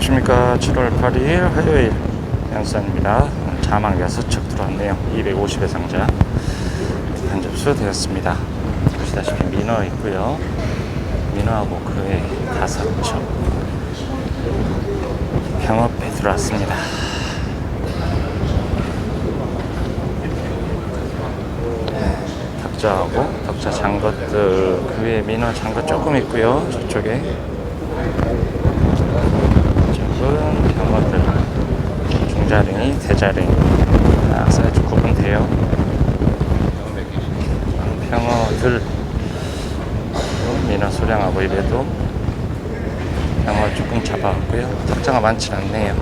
10월 8일 화요일 양산입니다. 자막 6척 들어왔네요. 250의 상자 반접수 되었습니다. 보시다시피 민어 있고요. 민어하고 그의 다섯 척 병업에 들어왔습니다. 덕자하고 덕자 장것들 그 위에 민어 장것 조금 있고요. 저쪽에 이쪽은 병어들 중자링이 대자링 아, 사이즈 구분돼요. 병어들 민어 소량하고 입에도 병어 조금 잡아왔고요. 덕자가 많지 않네요.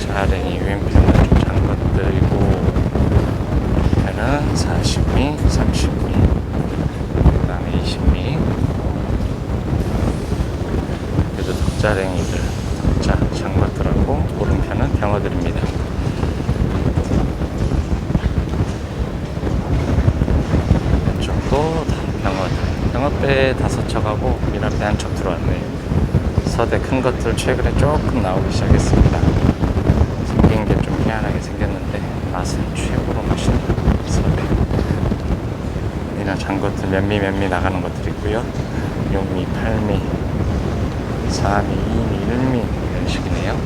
자랭이 윈병어 좀 장것들이고 얘는 40미, 30미, 그 다음에 20미. 덕자랭이들, 덕자, 장것들하고 오른편은 병어들입니다. 왼쪽도 다 병어들. 병어배 다섯 척하고 미나배 한 척 들어왔네요. 서대 큰 것들 최근에 조금 나오기 시작했습니다. 생긴 게 좀 희한하게 생겼는데 맛은 최고로 맛있는 서대. 이나 장것들 몇미 몇미 나가는 것들 있고요. 6미, 8미, 4미, 2미, 1미 이런 식이네요.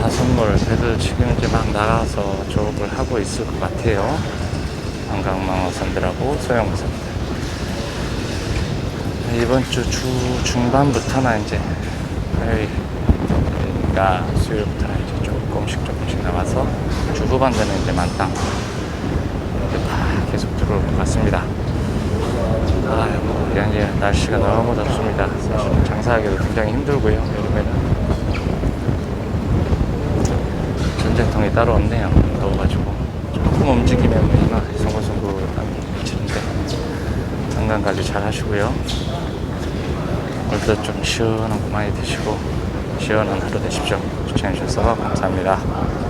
다섯물 배들 지금 이제 막 나가서 조업을 하고 있을 것 같아요. 관광망어선들하고 소형선들. 이번 주 주 중반부터는 이제 화요일과 수요일부터는 이제 조금씩 조금씩 나와서 주 후반전에 이제 만땅 이제 다 계속 들어올 것 같습니다. 아이고, 이제 날씨가 너무 덥습니다. 사실 장사하기도 굉장히 힘들고요. 여름에는 전쟁통이 따로 없네요. 더워가지고 조금 움직이면 이마 송글송글한 미치는데 건강 관리 잘 하시고요. 오늘도 좀 시원한 거 많이 드시고 시원한 하루 되십시오. 시청해주셔서 감사합니다.